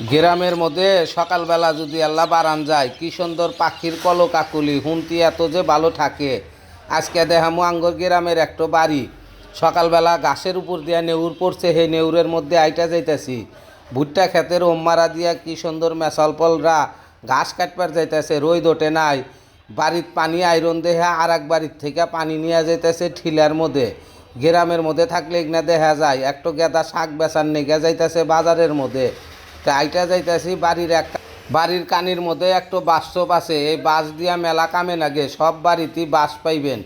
গ্রামের মধ্যে সকালবেলা যদি আল্লাহ বারান যায়, কি সুন্দর পাখির কলকাকুলি হুন্তি এত যে ভালো থাকে। আজকে দেখামু আঙ্গর গ্রামের একটা বাড়ি। সকালবেলা গাছের উপর দিয়া নেউর পড়ছে, হে নেউরের মধ্যে আইটা যাইতেছি। ভুট্টা ক্ষেতের ওম্মারা দিয়া কি সুন্দর মেসাল পলরা ঘাস কাটবার যাইতেছে, রোদ ওঠে নাই। বাড়ির পানি আয়রন দেহে আর এক বাড়ির থেকে পানি নিয়ে যাইতেছে ঠিলার মধ্যে। গ্রামের মধ্যে থাকলে এগনা দেখা যায়, একটু গেদা শাক বেচার নেগে যাইতেছে বাজারের মধ্যে। তা আইটা যাইতেছি, বাড়ির এক বাড়ির কানির মধ্যে একটু বাস্তব আছে, এই বাস দিয়া মেলা কামে লাগে সব বাড়িতেই বাস পাইবেন।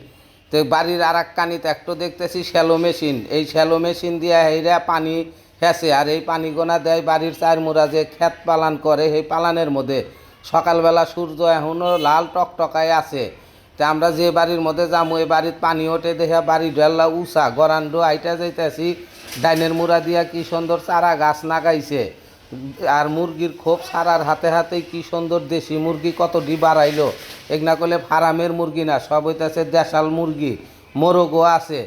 তো বাড়ির আর এক কানিতে একটু দেখতেছি, শ্যালো মেশিন। এই শ্যালো মেশিন দিয়া হেরা পানি হেসে, আর এই পানি গোনা দেয় বাড়ির চার মোড়া যে ক্ষেত পালান করে, সেই পালানের মধ্যে। সকালবেলা সূর্য এখনও লাল টকটকায় আছে। তা আমরা যে বাড়ির মধ্যে যাব এই বাড়ির পানি ওঠে দেখে বাড়ি ডেল্লা উষা গরান্ড আইটা যাইতেছি, ডাইনের মুড়া দিয়া কি সুন্দর চারা গাছ নাগাইছে। আর মুরগির খোপ সারার হাতে হাতে কি সুন্দর দেশি মুরগি, কত কতটি বাড়াইলো এগনা করলে ফার্মের মুরগি না, সব হইতেছে দেশাল মুরগি, মোরগও আছে।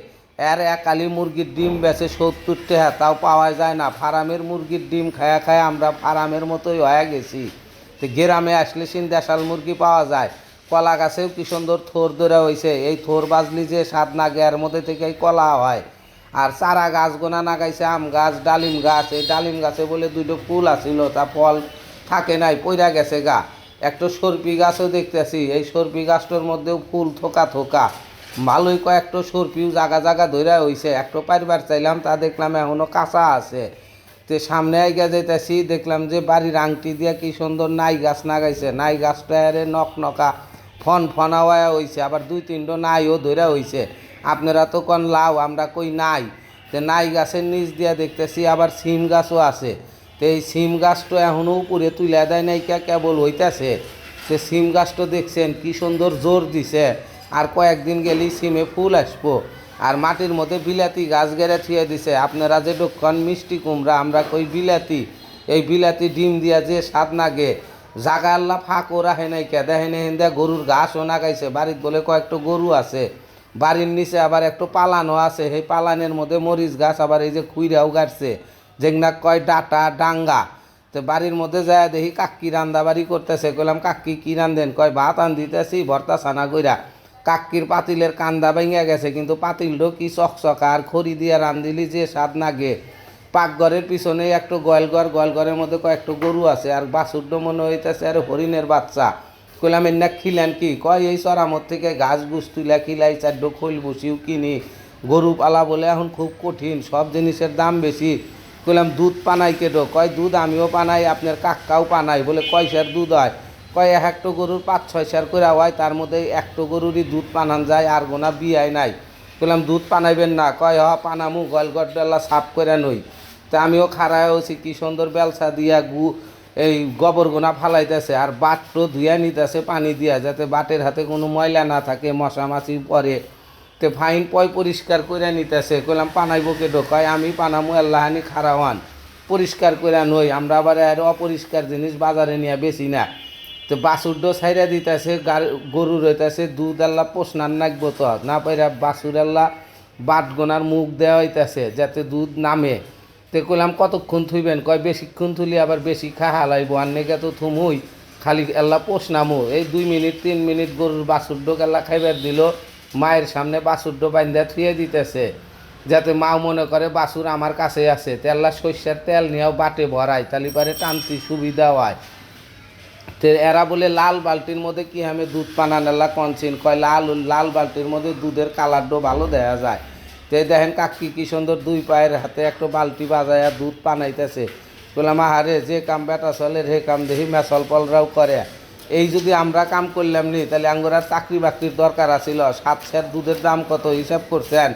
এর একালি মুরগির ডিম বেছে সত্তর টাকা, তাও পাওয়া যায় না। ফার্মের মুরগির ডিম খায়া খায়া আমরা ফার্মের মতোই হয়ে গেছি। তো গ্রামে আসলে সিন দেশাল মুরগি পাওয়া যায়। কলা গাছেও কি সুন্দর থোর ধরে হয়েছে এই থোর বাজলি যে স্বাদ নাগে এর মধ্যে থেকে কলা হয়। আর চারা গাছ, গোনা নাগাইছে, আম গাছ, ডালিম গাছ, এই ডালিম গাছে বলে দুটো ফুল আছিল, তা ফল থাকে নাই, পইরা গেছে গা। একটা সর্পি গাছও দেখতেছি, এই সর্পি গাছটার মধ্যেও ফুল থোকা থোকা। ভালোই কয়েকটা সর্পিও জাগা জাগা ধরে হইছে, একটা পারিবার চাইলাম, তা দেখলাম এখনও কাঁচা আছে। তে সামনে আইগা যাইতেছি, দেখলাম যে বাড়ির আংটি দিয়া কি সুন্দর নাই গাছ নাগাইছে, নাই গাছটা নক নকা ফন ফনাওয়া হইছে, আবার দুই তিনটো নাইও ধরে হইছে। আপনারা তো কন লাও আমরা কই নাই। তে নাই গাছের নিচ দিয়া দেখতেছি আবার সিম গাছও আছে। তো এই সিম গাছটা এখনও উপরে তুলে দেয় নাই কে, কেবল হইতাছে। সে সিম গাছটা দেখছেন, কি সুন্দর জোর দিছে। আর কয়েকদিন গেলেই সিমে ফুল আসব। আর মাটির মধ্যে বিলাতি গাছ গেড়ে থিয়ে দিছে। আপনারা যে দক্ষণ মিষ্টি কুমড়া, আমরা কই বিলাতি। এই বিলাতি ডিম দিয়া যে স্বাদ নাগে, জাগা আল্লাহ ফাঁকও রাখে নাই কে। দেখে নাই গরুর ঘাসও নাগাইছে। বাড়িত বলে কয়েকটা গরু আছে। বাড়ির নিচে আবার একটু পালানও আছে, সেই পালানের মধ্যে মরিচ গাছ আবার এই যে খুইরাও গাড়ছে, যেগুনা কয় ডাটা, ডাঙ্গা। তো বাড়ির মধ্যে যায় দেখি কাকি রান্দা বাড়ি করতেছে, কইলাম, কাকি, কি রান্ধেন কয়, ভাত আন দিতেছি ভর্তা ছানা কইরা। কাকির পাতিলের কান্দা ভেঙে গেছে, কিন্তু পাতিলটো কি চকচকা আর খড়ি দিয়ে রান্ধিলি যে স্বাদ নাগে। পাকঘরের পিছনে একটু গোয়ালঘর, গোয়ালঘরের মধ্যে কয়েকটা গরু আছে, আর বাছুরটো মনে হইতেছে আর হরিণের বাচ্চা। কইলাম এর না খিলেন কি? কয়, এই চরামত থেকে গাছ গুছ তুলা খিলাই চারডো খোল বসিও কিনি গরু পালা বলে এখন খুব কঠিন, সব জিনিসের দাম বেশি কইলাম, দুধ পানাই কেটো কয়, দুধ আমিও পানাই, আপনার কাকাও পানাই। বলে, কয় সের দুধ হয়? কয়, এক একটা গরুর পাঁচ, ছয় সের করে হয়, তার মধ্যে একটা গরুরই দুধ পানান যায়, আর গোনা বিয়াই নাই। বললাম দুধ পানাইবেন না? কয়, হ, পানামু গলগড্ডাল্লা সাফ করে নই। তা আমিও খাড়ায় হচ্ছি কি সুন্দর বেলসা দিয়া গু এই গোবর গোনা ফালাইতেছে আর বাটটো ধুইয়া নিতেছে, পানি দিয়া, যাতে বাটের হাতে কোনো ময়লা না থাকে, মশা মাছি পরে। তে ফাইন পয় পরিষ্কার করে নিতেছে, কইলাম পানাইব কে ঢোকায় আমি পানামু আল্লাহানি খারাওয়ান। পরিষ্কার করে নই, আমরা আবার আর অপরিষ্কার জিনিস বাজারে নিয়ে বেশি না। তো বাছুরডো ছাইরা দিতেছে গরু রইতেছে, দুধ আল্লাহ পোষনার নাকবো তো। না পাইরা বাছুর আল্লাহ বাট গোনার মুখ দেওয়া হইতেছে, যাতে দুধ নামে। তে কইলাম, কতক্ষণ থুইবেন? কয়, বেশিক্ষণ থুলি আবার বেশি খা হালাইব আর নেগে তো থুমুই, খালি এল্লা পোষ নামো। এই দুই মিনিট, তিন মিনিট গরুর বাছুরডো আল্লাহ খাইবার দিল, মায়ের সামনে বাছুরডো বাইন্দা থুয়ে দিতেছে, যাতে মাও মনে করে বাছুর আমার কাছে আছে। তেল্লা সর্ষের তেল নিয়েও, বাটে ভরায় তালি পারে টানতি সুবিধা হয়। তো এরা বলে, লাল বালতির মধ্যে কি আমি দুধ পানানেলা কনচিন কয়, লাল লাল বালতির মধ্যে দুধের কালারটা ভালো দেখা যায়। তো দেখেন কাকি কি সুন্দর দুই পায়ের হাতে একটা বালতি বাজায় আর দুধ পানাইতেছে বললাম আহারে, যে কাম বেটা চলে, রে কাম দেখি মেসল পলরাও করে। এই যদি আমরা কাম করলাম নি, তাহলে আঙ্গুরার চাকরি বাকরির দরকার আছিল। সাত শের দুধের দাম কত হিসাব করছেন?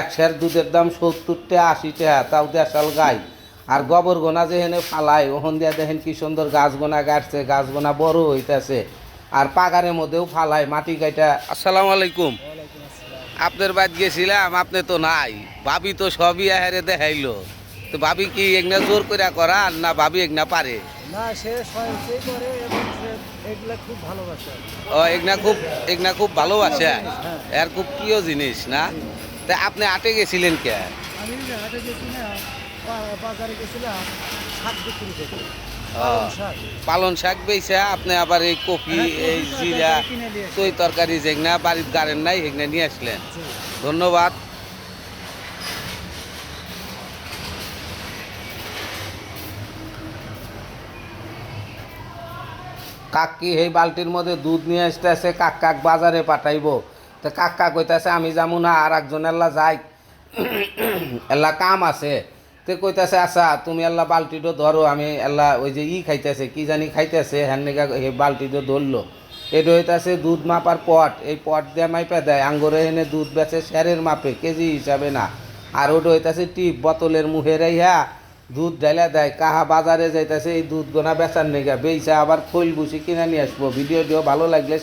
এক শের দুধের দাম সত্তর টাকা আশি টাকা তাও দেশাল গাই। আর গোবর গোনা যেখানে ফালায় ওখান দিয়া দেখেন কি সুন্দর গাছ গোনা গাছছে গাছ গোনা বড় হইতেছে। আর পাগারের মধ্যেও ফালায়, মাটি গাইটা। আসসালামু আলাইকুম। আপনার বাদ গেছিলাম আপনি তো নাই। ভাবি তো সবই আহারে দেখাইলো। তো ভাবি কি একনা জোর করে করান না ভাবি একনা পারে? না সে স্বয়ংক্রিয় করে এবং সে এগুলা খুব ভালোবাসে। ও একনা খুব একনা খুব ভালোবাসে? হ্যাঁ। এর খুব প্রিয় জিনিস না? তা আপনি আটে গেছিলেন কে? আমি হাটে গেছি না বাজারে গেছিলাম শাক বিক্রি করতে। পালং শাক। পালন শাক বেইছে আপনি আবার এই কপি হ্যাঁ, এই জিরা। তৈ তরকারি যেগনা বাড়ির গাড়েন নাই সেগনা নিয়ে আসলেন। ধন্যবাদ। কাকি সেই বালতির মধ্যে দুধ নিয়ে আসতেছে কাক কাক বাজারে পাঠাইবো। তো কাকা কইতাছে আমি যাব না আর একজন এল্লা যাই। এল্লা কাম আছে। তে কইতাছে আচ্ছা তুমি এল্লা বালতিটো ধরো, আমি এল্লা ওই যে ই খাইতেছে, কি জানি খাইতেছে হ্যান্ডিকা এই বালতিটো ধরলো। এটা হইতাছে দুধ মাপার পট, এই পট দিয়ে মাইপা দেয়, আঙ্গুরে এনে দুধ বেচে স্যারের মাপে, কেজি হিসাবে না। আর ওটা হইতাছে টিপ, বোতলের মুখে রাইহা দুধ ঢাইলা দেয়, কাহা বাজারে যাইতাছে, এই দুধ গোনা বেচার নেগা বেইসা আবার খৈল বুসি কিনে নিয়ে আসব। ভিডিওটিও ভালো লাগলে